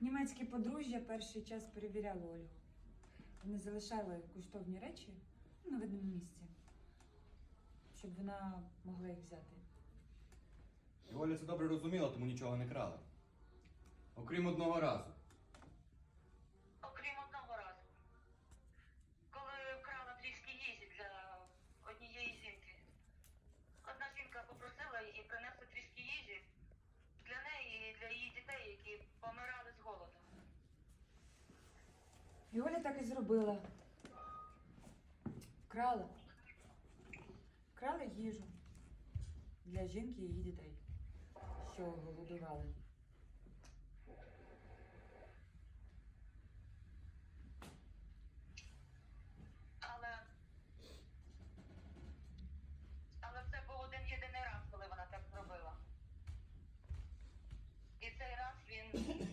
Німецьке подружжя перший час перевіряло Ольгу. Вони залишали коштовні речі на видному місці, щоб вона могла їх взяти. І Оля це добре розуміла, тому нічого не крала. Окрім одного разу. Окрім одного разу. Коли вкрала трішки їжі для однієї жінки. Одна жінка попросила її принести трішки їжі для неї і для її дітей, які помирали з голоду. І Оля так і зробила. Вкрала. Вкрала їжу для жінки і її дітей, що голодували. Але. Але це був один єдиний раз, коли вона так зробила. І цей раз він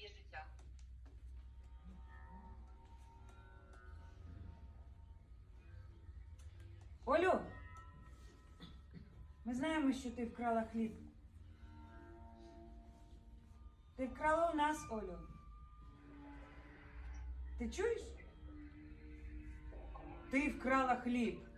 її життя. Олю! Ми знаємо, що ти вкрала хліб. Ти вкрала у нас, Олю. Ти чуєш? Ти вкрала хліб.